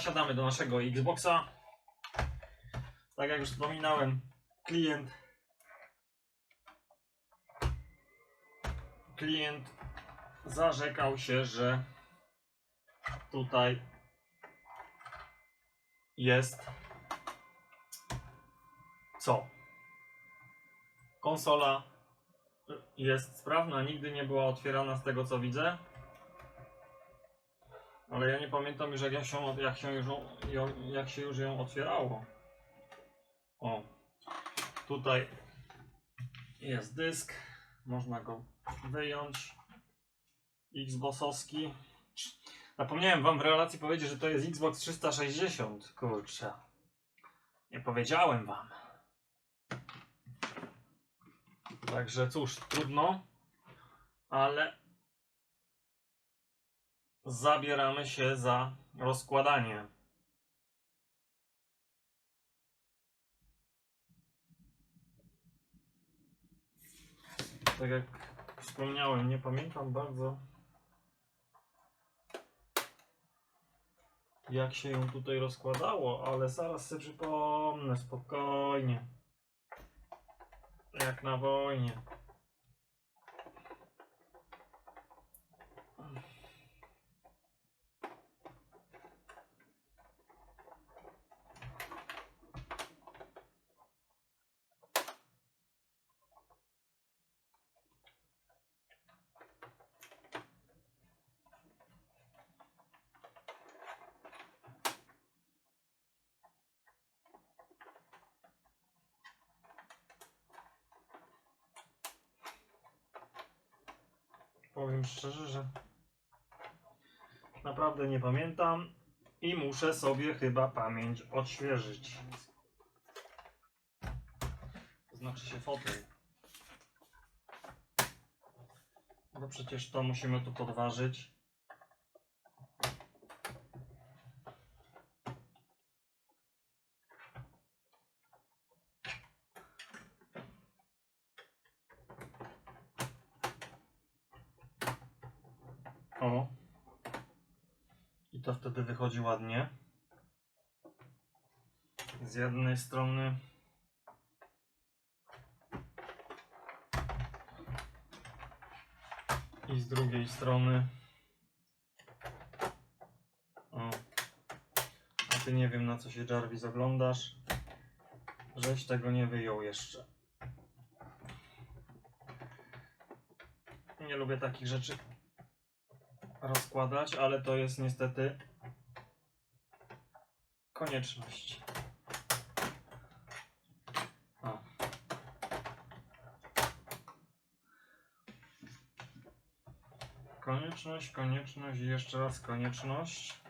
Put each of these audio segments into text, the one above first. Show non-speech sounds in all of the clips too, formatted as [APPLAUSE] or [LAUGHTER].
zasiadamy do naszego Xboxa. Tak jak już wspominałem, klient klient zarzekał się, że tutaj jest co? Konsola jest sprawna, nigdy nie była otwierana z tego co widzę. Ale ja nie pamiętam już jak, ja się, jak, się już, ją- jak się już ją otwierało. O, tutaj jest dysk, można go wyjąć. Xboxowski. Zapomniałem wam w relacji powiedzieć, że to jest Xbox 360. Kurczę. Nie powiedziałem wam. Także cóż, trudno, ale zabieramy się za rozkładanie. Tak jak wspomniałem, nie pamiętam bardzo jak się ją tutaj rozkładało, ale zaraz sobie przypomnę spokojnie. Jak na wojnie. Powiem szczerze, że naprawdę nie pamiętam i muszę sobie chyba pamięć odświeżyć. To znaczy się fotel. Bo przecież to musimy tu podważyć. O. I to wtedy wychodzi ładnie. Z jednej strony. I z drugiej strony. O. A ty nie wiem na co się Jarvis oglądasz. Żeś tego nie wyjął jeszcze. Nie lubię takich rzeczy rozkładać, ale to jest niestety konieczność. Konieczność, konieczność i jeszcze raz konieczność.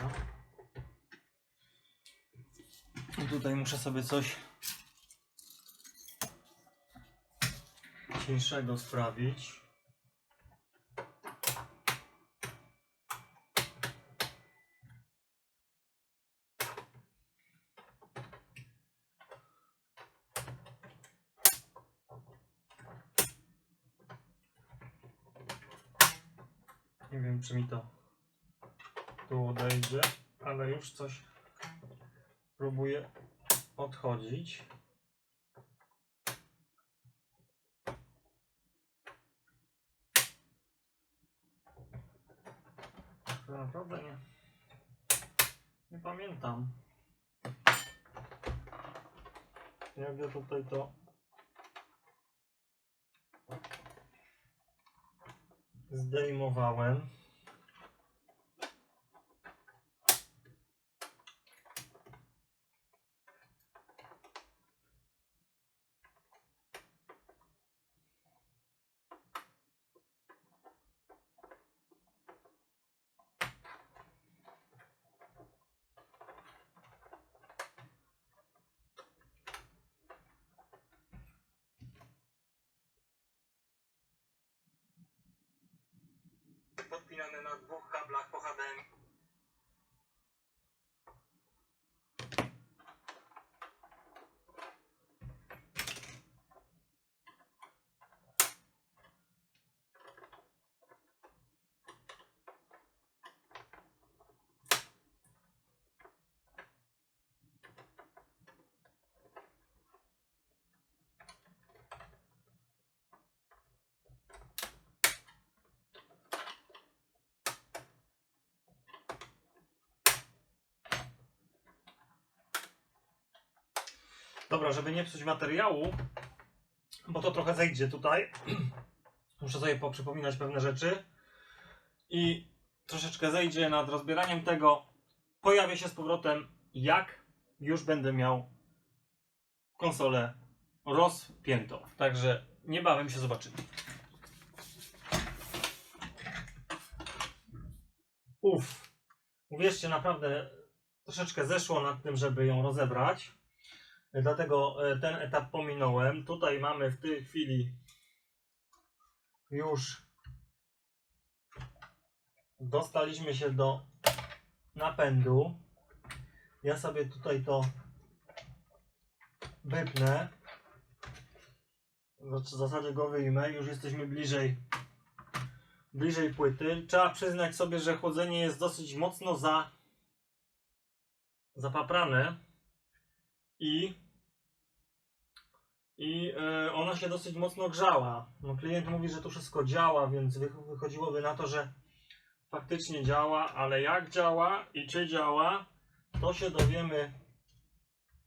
No. I Tutaj muszę sobie coś cieńszego sprawić. Nie wiem, czy mi to tu odejdzie, ale już coś próbuję odchodzić. To naprawdę nie. Nie pamiętam. Jak ja tutaj to. Zdejmowałem. Podpinane na dwóch kablach po HDMI. Dobra, żeby nie psuć materiału, bo to trochę zejdzie tutaj. [CLEARS THROAT] Muszę sobie poprzypominać pewne rzeczy. I troszeczkę zejdzie nad rozbieraniem tego. Pojawię się z powrotem, jak już będę miał konsolę rozpiętą. Także niebawem się zobaczymy. Uff. Uwierzcie, naprawdę troszeczkę zeszło nad tym, żeby ją rozebrać. Dlatego e, ten etap pominąłem. Tutaj mamy w tej chwili już dostaliśmy się do napędu. Ja sobie tutaj to wypnę. W zasadzie go wyjmę. Już jesteśmy bliżej bliżej płyty. Trzeba przyznać sobie, że chłodzenie jest dosyć mocno za zapaprane i i e, ona się dosyć mocno grzała. No, klient mówi, że to wszystko działa, więc wy, wychodziłoby na to, że faktycznie działa, ale jak działa i czy działa, to się dowiemy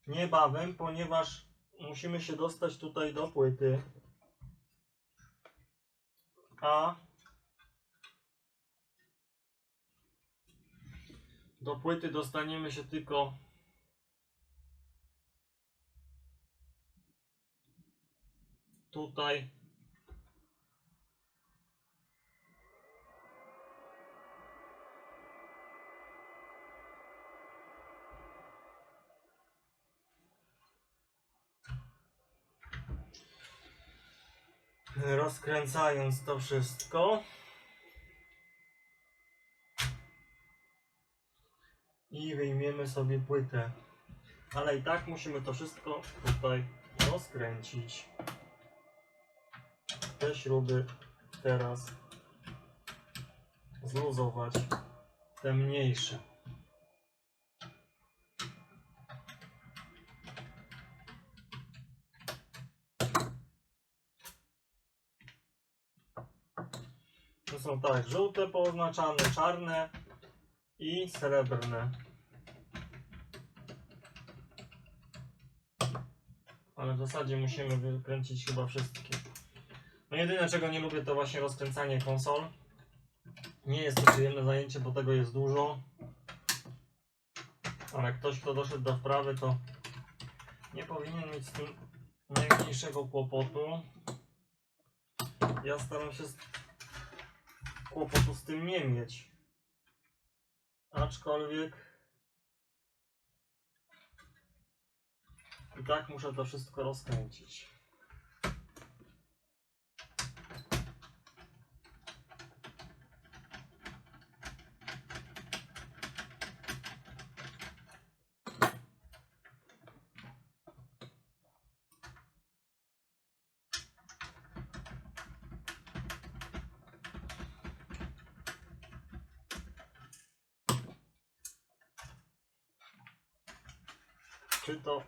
niebawem, ponieważ musimy się dostać tutaj do płyty. A do płyty dostaniemy się tylko tutaj. Rozkręcając to wszystko. I wyjmiemy sobie płytę. Ale i tak musimy to wszystko tutaj rozkręcić te śruby teraz zluzować, te mniejsze. To są tak, żółte pooznaczane, czarne i srebrne. Ale w zasadzie musimy wykręcić chyba wszystkie. Jedyne czego nie lubię to właśnie rozkręcanie konsol. Nie jest to przyjemne zajęcie, bo tego jest dużo. Ale ktoś kto doszedł do wprawy to nie powinien mieć z tym najmniejszego kłopotu. Ja staram się z... kłopotu z tym nie mieć. Aczkolwiek i tak muszę to wszystko rozkręcić. Czy to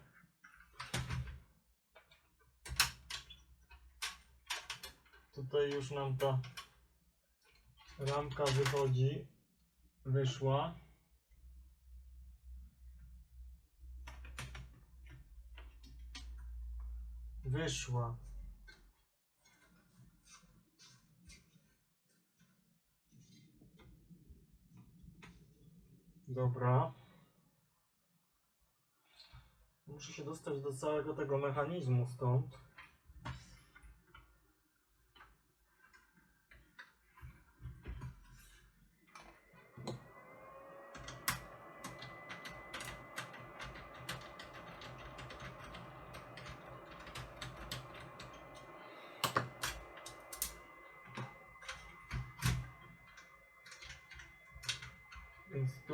tutaj już nam ta ramka wychodzi, wyszła. Wyszła. Dobra. Muszę się dostać do całego tego mechanizmu stąd. Więc tu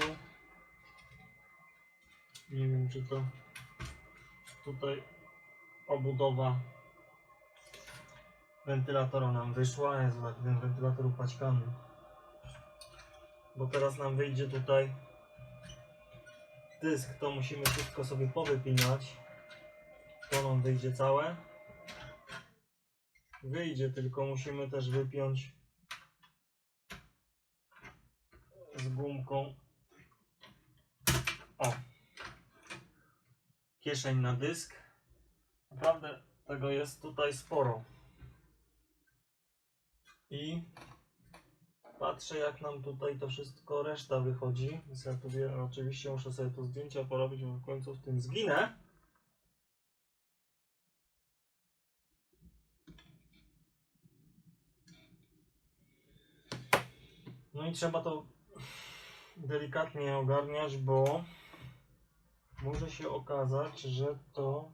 nie wiem czy to tutaj obudowa wentylatora nam wyszła. Jest ten wentylator upaćkany. Bo teraz nam wyjdzie tutaj dysk, to musimy wszystko sobie powypinać. To nam wyjdzie całe. Wyjdzie, tylko musimy też wypiąć z gumką. O! Kieszeń na dysk. Naprawdę tego jest tutaj sporo. I patrzę jak nam tutaj to wszystko reszta wychodzi. Więc ja tu oczywiście muszę sobie to zdjęcia porobić, bo w końcu w tym zginę. No i trzeba to delikatnie ogarniać, bo może się okazać, że to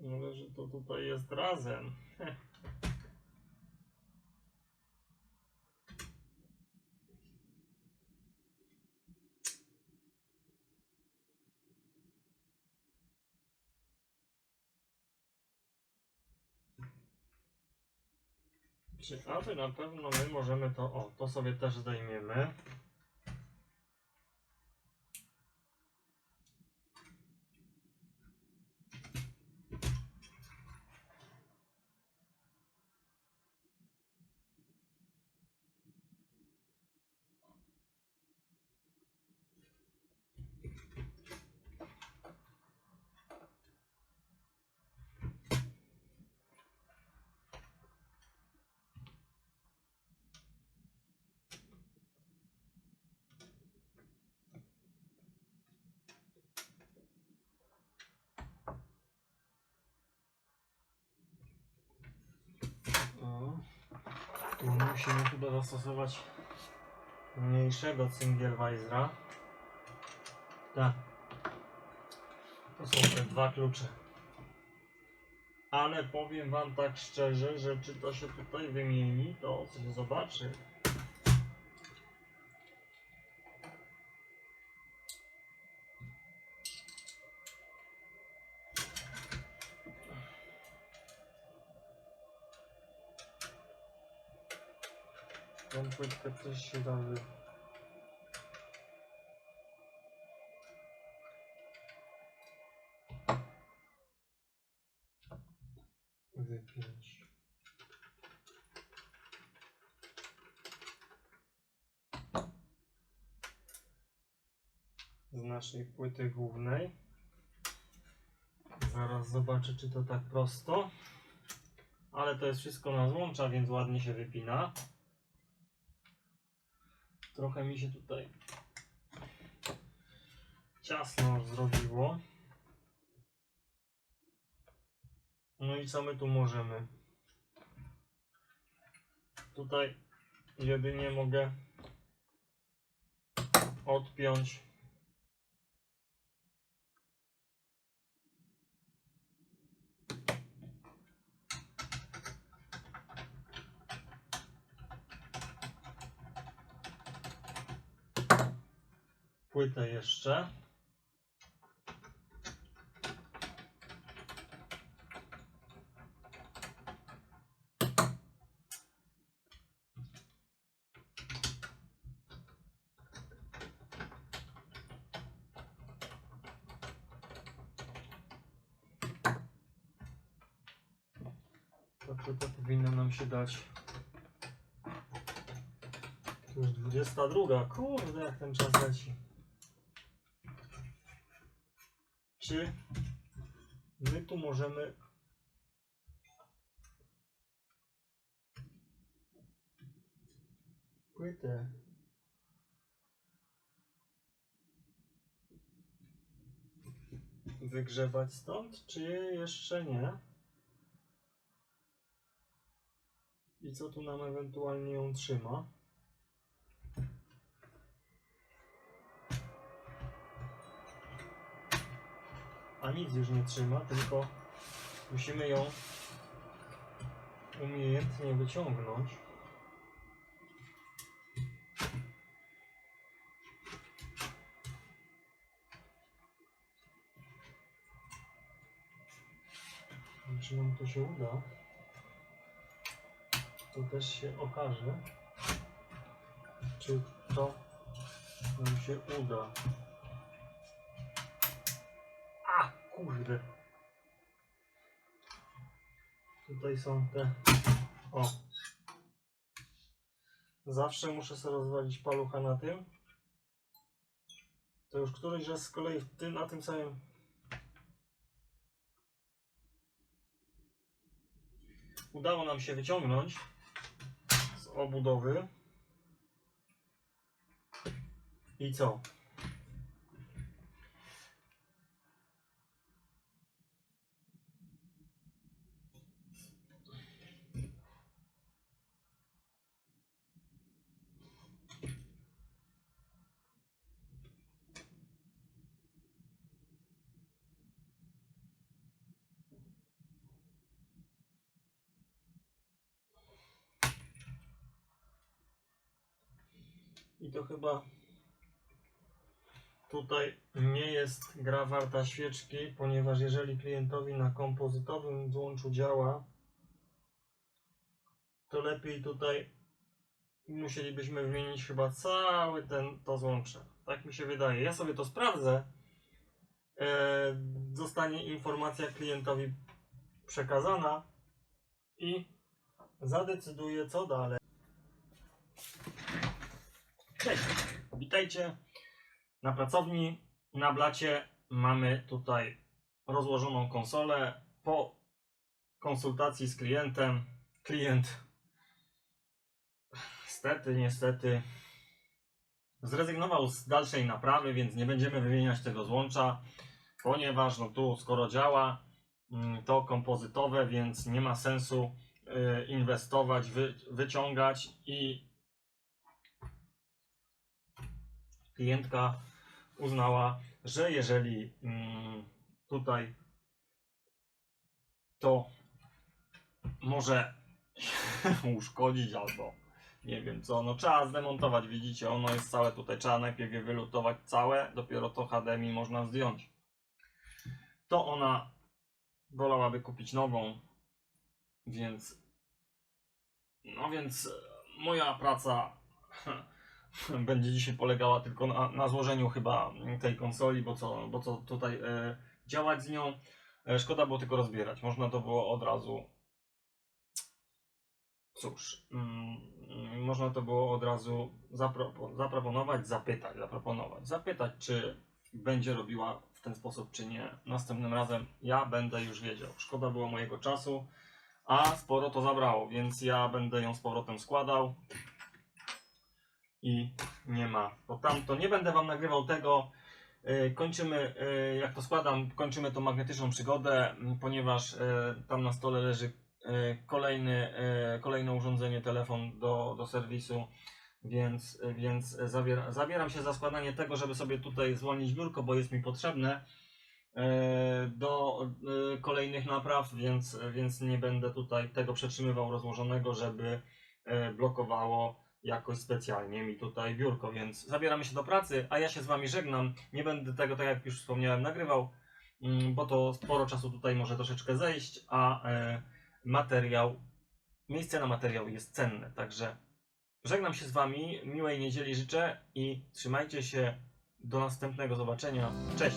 może, że to tutaj jest razem. [LAUGHS] Ciekawe, na pewno my możemy to, o, to sobie też zdejmiemy. O, musimy chyba zastosować mniejszego Cyngielweisera. Tak. To są te dwa klucze. Ale powiem wam tak szczerze, że czy to się tutaj wymieni, to zobaczy. razy 5. Z naszej płyty głównej. Zaraz zobaczę, czy to tak prosto. Ale to jest wszystko na złącza, więc ładnie się wypina. Trochę mi się tutaj ciasno zrobiło. No i co my tu możemy? Tutaj jedynie mogę odpiąć płytę jeszcze. Ta płyta powinna nam się dać. To już 22. Kurde, jak ten czas leci. Czy my tu możemy płytę wygrzewać stąd, czy jeszcze nie? I co tu nam ewentualnie ją trzyma? A nic już nie trzyma, tylko musimy ją umiejętnie wyciągnąć. Czy nam to się uda? To też się okaże, czy to nam się uda. A, kurde. Tutaj są te. O. Zawsze muszę sobie rozwalić palucha na tym, To już któryś raz z kolei w tym, na tym samym. Udało nam się wyciągnąć obudowy. I co? I to chyba tutaj nie jest gra warta świeczki, ponieważ jeżeli klientowi na kompozytowym złączu działa, to lepiej tutaj musielibyśmy wymienić chyba cały ten to złącze. Tak mi się wydaje. Ja sobie to sprawdzę. E, zostanie informacja klientowi przekazana i zadecyduję co dalej. Cześć, witajcie na pracowni. Na blacie mamy tutaj rozłożoną konsolę. Po konsultacji z klientem, klient niestety, niestety zrezygnował z dalszej naprawy, więc nie będziemy wymieniać tego złącza, ponieważ no tu skoro działa mm, to kompozytowe, więc nie ma sensu y, inwestować, wy, wyciągać i klientka uznała, że jeżeli mm, tutaj to może [LAUGHS] uszkodzić albo nie wiem co, no trzeba zdemontować, widzicie, ono jest całe tutaj, trzeba najpierw je wylutować całe, dopiero to HDMI można zdjąć. To ona wolałaby kupić nową, więc no więc moja praca [LAUGHS] [LAUGHS] będzie dzisiaj polegała tylko na, na złożeniu chyba tej konsoli, bo co, bo co tutaj e, działać z nią. E, szkoda było tylko rozbierać. Można to było od razu. Cóż, mm, można to było od razu zapropo- zaproponować, zapytać, zaproponować, zapytać, czy będzie robiła w ten sposób, czy nie. Następnym razem ja będę już wiedział. Szkoda było mojego czasu, a sporo to zabrało, więc ja będę ją z powrotem składał i nie ma. Bo tamto nie będę wam nagrywał tego. Yy, Kończymy, yy, jak to składam, kończymy tą magnetyczną przygodę, ponieważ yy, tam na stole leży kolejny, kolejne urządzenie, telefon do, do serwisu, więc, więc zabiera, zabieram się za składanie tego, żeby sobie tutaj zwolnić biurko, bo jest mi potrzebne do kolejnych napraw, więc, więc nie będę tutaj tego przetrzymywał rozłożonego, żeby blokowało jakoś specjalnie mi tutaj biurko, więc zabieramy się do pracy, a ja się z Wami żegnam. Nie będę tego, tak jak już wspomniałem, nagrywał, mm, bo to sporo czasu tutaj może troszeczkę zejść, a e, materiał, miejsce na materiał jest cenne, także żegnam się z Wami, miłej niedzieli życzę i trzymajcie się, do następnego zobaczenia, cześć!